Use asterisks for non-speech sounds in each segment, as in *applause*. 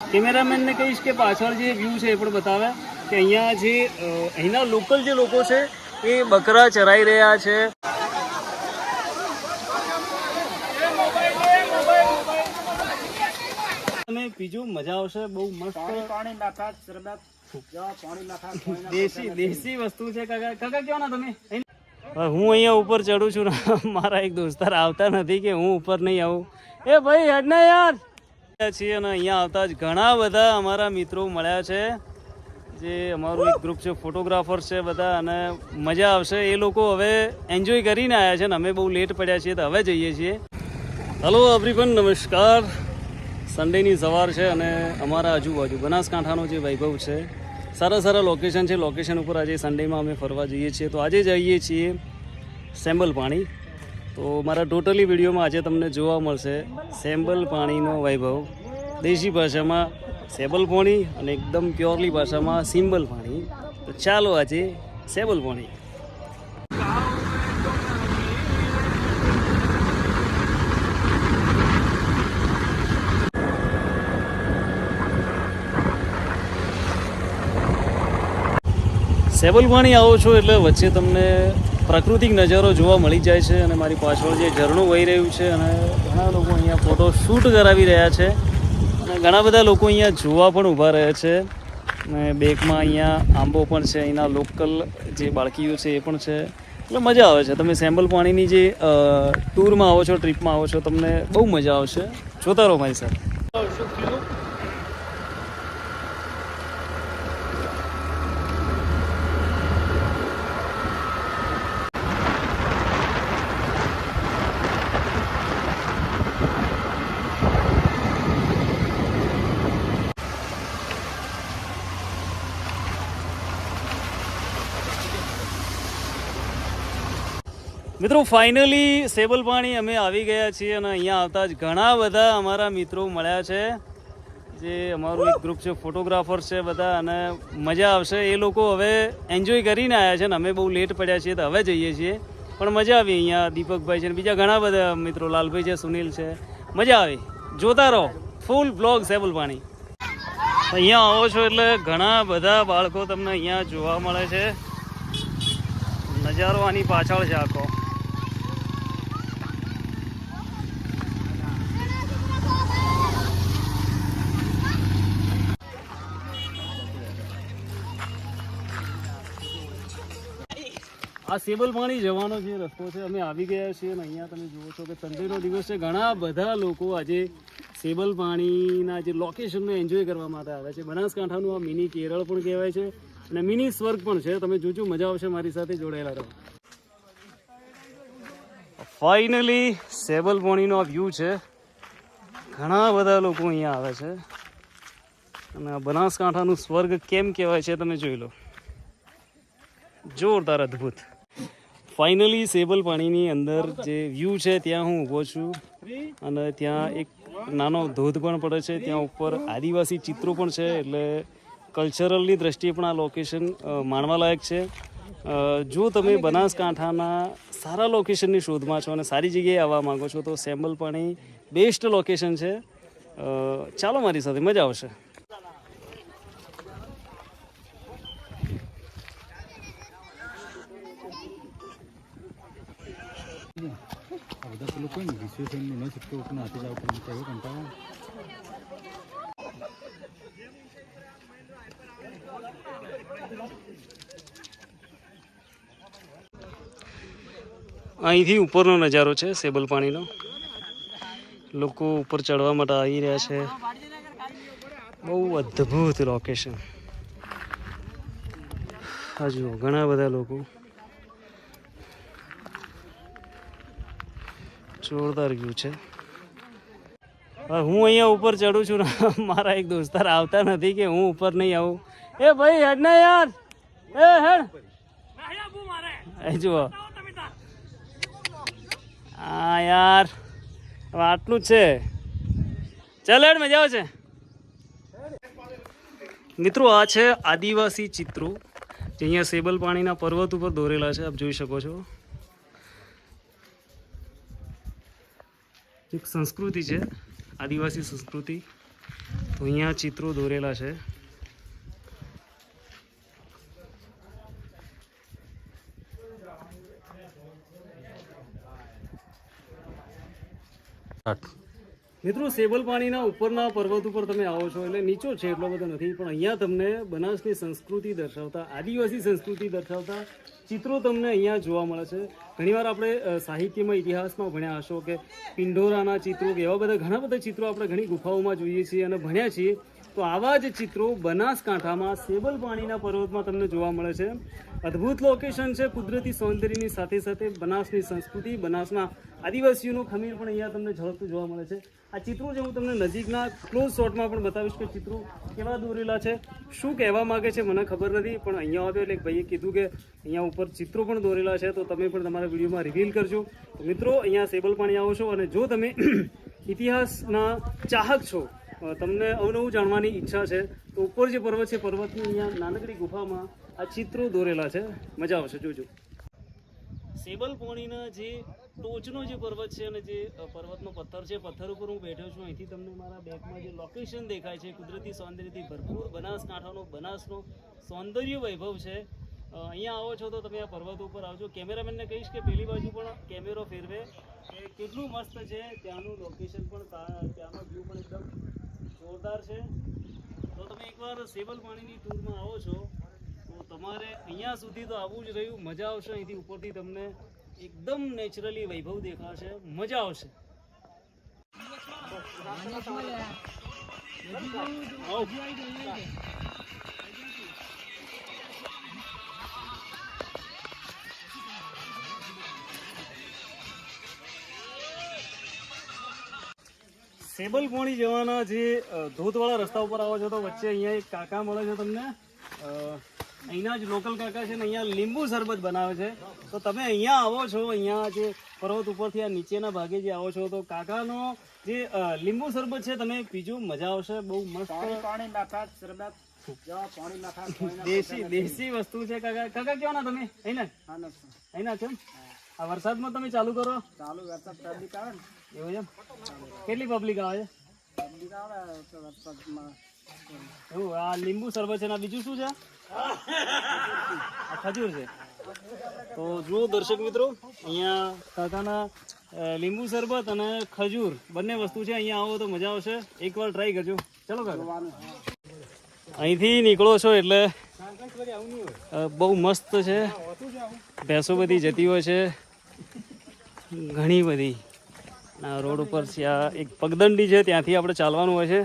કેમેરામેનને કહીશ કે પાછળ જે વ્યૂ છે એ પણ બતાવે કે અહીંયા જે અહીંના લોકલ જે લોકો છે એ બકરા ચરાઈ રહ્યા છે. તમે બીજું મજા આવશે બહુ મસ્ત. પાણી નાખા શરબત. જવા પાણી નાખા દેશી દેશી વસ્તુ છે કાકા. કાકા કેવો ના તમે? હું અહીંયા ઉપર ચડું છું *laughs* મારા એક દોસ્તાર આવતા નથી કે હું ઉપર નહીં આવું. એ ભાઈ હેડ ને યાર. છીએ અને અહીંયા આવતા જ ઘણા બધા અમારા મિત્રો મળ્યા છે. જે અમારું એક ગ્રુપ છે ફોટોગ્રાફર છે બધા અને મજા આવશે. એ લોકો હવે એન્જોય કરીને આવ્યા છે ને અમે બહુ લેટ પડ્યા છીએ તો હવે જઈએ છીએ. હલો એવરીવન નમસ્કાર. સન્ડેની સવાર છે અને અમારા આજુબાજુ બનાસકાંઠાનો જે વૈભવ છે, સારા સારા લોકેશન છે. લોકેશન ઉપર આજે સન્ડેમાં અમે ફરવા જઈએ છીએ. તો આજે જઈએ છીએ સેમ્બલ પાણી તો મારા ટોટલી વિડીયોમાં આજે તમને જોવા મળશે સેમ્બલ પાણીનો વૈભવ. દેશી ભાષામાં સેબલ પાણી અને એકદમ પ્યોરલી ભાષામાં સિમ્બલ પાણી. તો ચાલો આજે સેબલ પાણી. સેબલ પાણી આવો છો એટલે વચ્ચે તમને પ્રાકૃતિક નજારો જોવા મળી જાય છે અને મારી પાછળ જે ઝરણું વહી રહ્યું છે અને ઘણા લોકો અહીંયા ફોટો શૂટ કરાવી રહ્યા છે. અને ઘણા બધા લોકો અહીંયા જોવા પણ ઊભા રહે છે. અને બેકમાં અહીંયા આંબો પણ છે, અહીંના લોકલ જે બાળકીઓ છે એ પણ છે. એટલે મજા આવે છે. તમે સેમ્બલ પાણીની જે ટૂરમાં આવો છો, ટ્રીપમાં આવો છો, તમને બહુ મજા આવશે. જોતા રહો મારી સાથે. મિત્રો ફાઇનલી સેબલ પાણી અમે આવી ગયા છીએ અને અહીંયા આવતા જ ઘણા બધા અમારા મિત્રો મળ્યા છે. જે અમારું એક ગ્રુપ છે ફોટોગ્રાફર છે બધા, અને મજા આવશે. એ લોકો હવે એન્જોય કરીને આવ્યા છે ને, અમે બહુ લેટ પડ્યા છીએ, તો હવે જઈએ છીએ. પણ મજા આવી અહીંયા દીપકભાઈ છે બીજા ઘણા બધા મિત્રો, લાલભાઈ છે, સુનિલ છે. મજા આવી. જોતા રહો. ફૂલ બ્લોગ સેબલ પાણી અહીંયા આવો છો એટલે ઘણા બધા બાળકો તમને અહીંયા જોવા મળે છે. નજારો આની પાછળ છે આખો. આ સેબલ પાણી જવાનો જે રસ્તો છે, અમે આવી ગયા છીએ અને અહીંયા તમે જુઓ છો કે સન્ડેનો દિવસ છે. ઘણા બધા લોકો આજે સેબલ પાણીના જે લોકેશનને એન્જોય કરવા માટે આવે છે. બનાસકાંઠાનું આ મિની કેરળ પણ કહેવાય છે અને મિની સ્વર્ગ પણ છે. તમે જોજો, મજા આવશે મારી સાથે જોડાયેલા રહો. ફાઇનલી સેબલ પાણીનો વ્યૂ છે. ઘણા બધા લોકો અહીંયા આવે છે. અને આ બનાસકાંઠાનું સ્વર્ગ કેમ કહેવાય છે, તમે જોઈ લો. જોરદાર અદ્ભુત. ફાઇનલી સેબલ પાણીની અંદર જે વ્યૂ છે, ત્યાં હું ઊભો છું. અને ત્યાં એક નાનો ધોધ પણ પડે છે, ત્યાં ઉપર આદિવાસી ચિત્રો પણ છે, એટલે કલ્ચરલની દ્રષ્ટિએ પણ આ લોકેશન માણવાલાયક છે. જો તમે બનાસકાંઠાના સારા લોકેશનની શોધમાં છો અને સારી જગ્યાએ આવવા માંગો છો, તો સેમ્બલ પાણી બેસ્ટ લોકેશન છે. ચાલો મારી સાથે, મજા આવશે આ બધા પેલું કોઈ ને વિશ્વેશન ન છૂટકો પણ હાથે જવું તો કંટાળો અહીંથી ઉપરનો નજારો છે, સેબલ પાણીનો. લોકો ઉપર ચડવા માટે આવી રહ્યા છે. બહુ અદ્ભુત લોકેશન હજુ ઘણા બધા લોકો. જોરદાર વ્યૂ છે. હું અહીંયા ઉપર ચડું છું ને, *laughs* મારા એક દોસ્તાર આવતા નથી કે હું ઉપર નહીં આવું. એ ભાઈ, હેડ ને યાર. એ હેડ. એ જુઓ. હા યાર આટલું જ છે. ચાલ હેડ, મજા આવશે. મિત્રો, આ છે આદિવાસી ચિત્રો, જે અહીંયા સેબલ પાણીના પર્વત ઉપર દોરેલા છે, આપ જોઈ શકો છો. એક સંસ્કૃતિ છે આદિવાસી સંસ્કૃતિ. અહીંયા ચિત્રો દોરેલા છે. મિત્રો સેબલ પાણીના ઉપરના પર્વત ઉપર તમે આવો છો એટલે નીચો છે એટલો બધો નથી, પણ અહીંયા તમને બનાસની સંસ્કૃતિ દર્શાવતા, આદિવાસી સંસ્કૃતિ દર્શાવતા ચિત્રો તમને અહીંયા જોવા મળે છે. ઘણીવાર આપણે સાહિત્યમાં, ઇતિહાસમાં ભણ્યા હશો કે પિંઢોરાના ચિત્રો કે એવા બધા ઘણા બધા ચિત્રો આપણે ઘણી ગુફાઓમાં જોઈએ છીએ અને ભણ્યા છીએ. તો આવા જ ચિત્રો બનાસકાંઠામાં સેબલ પાણીના પર્વતમાં તમને જોવા મળે છે. અદ્ભુત લોકેશન છે કુદરતી સૌંદર્યની સાથે સાથે બનાસની સંસ્કૃતિ, બનાસના આદિવાસીઓનું ખમીર પણ અહીંયા તમને ઝળકતું જોવા મળે છે. આ ચિત્રો જે હું તમને નજીકના ક્લોઝ શોટમાં પણ બતાવીશ કે ચિત્રો કેવા દોરેલા છે, શું કહેવા માગે છે મને ખબર નથી, પણ અહીંયા આવ્યો એટલે ભાઈએ કીધું કે અહીંયા ઉપર ચિત્રો પણ દોરેલા છે, તો તમે પણ તમારા વિડીયોમાં રિવીલ કરજો. મિત્રો, અહીંયા સેબલ પાણી આવો છો અને જો તમે *clears throat* ઇતિહાસના ચાહક છો તમને અવનવું જાણવાની ઈચ્છા છે, તો ઉપર જે પર્વત છે, પર્વતની અહીંયા નાનકડી ગુફામાં આ ચિત્રો દોરેલા છે. મજા આવશે, જોજો. સેબલ પોણીના જે ટોચનો જે પર્વત છે અને જે પર્વતનો પથ્થર છે, પથ્થર ઉપર હું બેઠો છું. અહીંથી તમને મારા બેકમાં જે લોકેશન દેખાય છે, કુદરતી સૌંદર્યથી ભરપૂર બનાસકાંઠાનો, બનાસનો સૌંદર્ય વૈભવ છે. અહીંયા આવો છો તો તમે આ પર્વત ઉપર આવજો. કેમેરામેનને કહીશ કે પેલી બાજુ પણ કેમેરો ફેરવે. કે કેટલું મસ્ત છે, ત્યાંનું લોકેશન પણ ત્યાંનો વ્યૂ પણ એકદમ જોરદાર છે. તો તમે એકવાર સેબલ પાણીની ટૂરમાં આવો છો તો તમારે અહીંયા સુધી તો આવવું જ રહ્યું. મજા આવશે અહીંથી ઉપરથી તમને. એકદમ નેચરલી વૈભવ દેખાશે. મજા આવશે. આવો. સેબલ પોણી જવાના જે ધોધવાળા રસ્તા ઉપર આવો છો તો વચ્ચે અહીંયા એક કાકા મળે છે તમને. અહીંના જ લોકલ કાકા છે ને અહીંયા લીંબુ શરબત બનાવે છે. તો તમે અહીંયા આવો છો અહીંયા જે પર્વત ઉપરથી આ નીચેના ભાગે જે આવો છો તો કાકાનો જે લીંબુ શરબત છે તમે પીજો મજા આવશે. બહુ મસ્ત પાણી નાખા શરબત. દેશી દેશી વસ્તુ છે કાકા. કાકા કેવાના તમે? અહીંના? અહીંના છો? એમ? આ વરસાદમાં તમે ચાલુ કરો? ચાલુ વરસાદ પબ્લિક આવે ને. એવું છે એમ? કેટલી પબ્લિક આવે? છે પબ્લિક આવે વરસાદમાં. એવું આ લીંબુ શરબત છે ને બીજું શું છે? આ ખજૂર છે. તો જુઓ દર્શક મિત્રો અહીંયા કાકાના લીંબુ શરબત અને ખજૂર બંને વસ્તુ છે. અહીંયા આવો તો મજા આવશે. એકવાર ટ્રાય કરજો. ચલો કાકા. અહીંથી નીકળો છો એટલે બહુ મસ્ત છે. ભેંસો બધી જતી હોય છે. ઘણી બધી. આ રોડ ઉપર આ એક પગદંડી છે, ત્યાંથી આપણે ચાલવાનું હોય છે.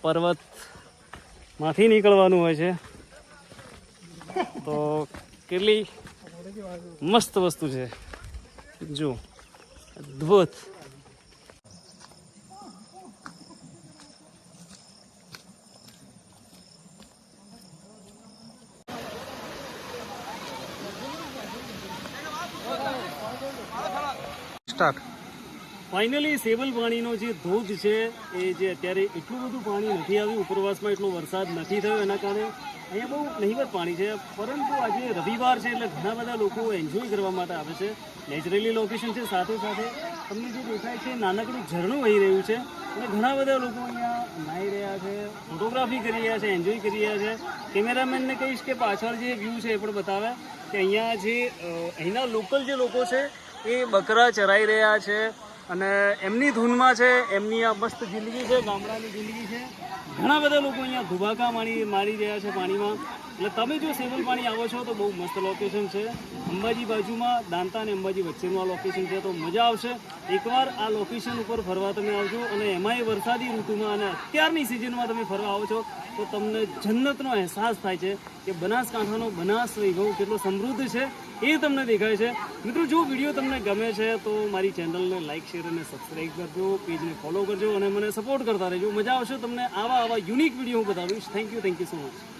પર્વતમાંથી નીકળવાનું હોય છે. તો કેટલી મસ્ત વસ્તુ છે. જો અદ્ભુત. સ્ટાર્ટ. ફાઇનલી સેબલ પાણીનો જે ધોધ છે, એ જે અત્યારે એટલું બધું પાણી નથી આવ્યું, ઉપરવાસમાં એટલો વરસાદ નથી થયો એના કારણે, અહીંયા બહુ નહીવત પાણી છે, પરંતુ આજે રવિવાર છે એટલે ઘણા બધા લોકો એન્જોય કરવા માટે આવે છે. નેચરલી લોકેશન છે, સાથે સાથે તમને જે દેખાય છે, નાનકડું ઝરણું વહી રહ્યું છે, અને ઘણા બધા લોકો અહીંયા નાહી રહ્યા છે ફોટોગ્રાફી કરી રહ્યા છે એન્જોય કરી રહ્યા છે. કેમેરામેનને કહીશ કે પાછળ જે વ્યૂ છે એ પણ બતાવે કે અહીંયા જે અહીંના લોકલ જે લોકો છે એ બકરા ચરાઈ રહ્યા છે. અને એમની ધૂનમાં છે, એમની આ મસ્ત જિંદગી છે, ગામડાની જિંદગી છે. ઘણા બધા લોકો અહીંયા ધુબાકા માણી, મારી રહ્યા છે પાણીમાં. એટલે તમે જો સેવલ પાણી આવો છો તો બહુ મસ્ત લોકેશન છે. અંબાજી બાજુમાં દાંતા અને અંબાજી વચ્ચેનું આ લોકેશન છે, તો મજા આવશે. એકવાર આ લોકેશન ઉપર ફરવા તમે આવજો અને એમાંય વરસાદી ઋતુમાં અને અત્યારની સિઝનમાં તમે ફરવા આવો છો, તો તમને જન્નતનો અહેસાસ થાય છે કે બનાસકાંઠાનો બનાસ વૈભવ કેટલો સમૃદ્ધ છે એ તમને દેખાય છે. મિત્રો, જો વીડિયો તમને ગમે છે, તો મારી ચેનલને લાઇક શેર અને સબસ્ક્રાઈબ કરજો પેજને ફોલો કરજો અને મને સપોર્ટ કરતા રહેજો. મજા આવશે તમને આવા આવા યુનિક વીડિયો હું બતાવીશ. Thank you thank you so much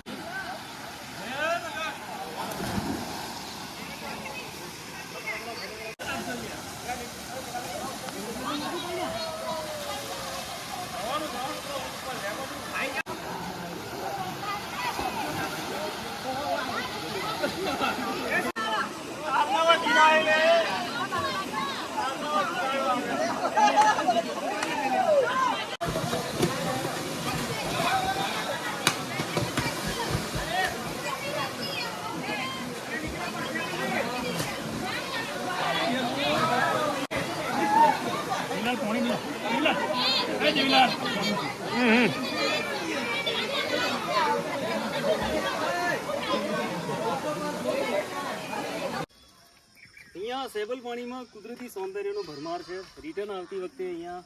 સેબલ પાણીમાં કુદરતી સૌંદર્યનો ભરમાર છે. રિટર્ન આવતી વખતે અહીંયા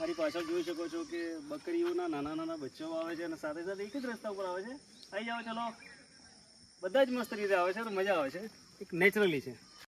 મારી પાછળ જોઈ શકો છો કે બકરીઓના નાના નાના બચ્ચાઓ આવે છે અને સાથે સાથે એક જ રસ્તા ઉપર આવે છે. આવી જાઓ, ચલો. બધા જ મસ્ત રીતે આવે છે તો મજા આવે છે. એક નેચરલી છે.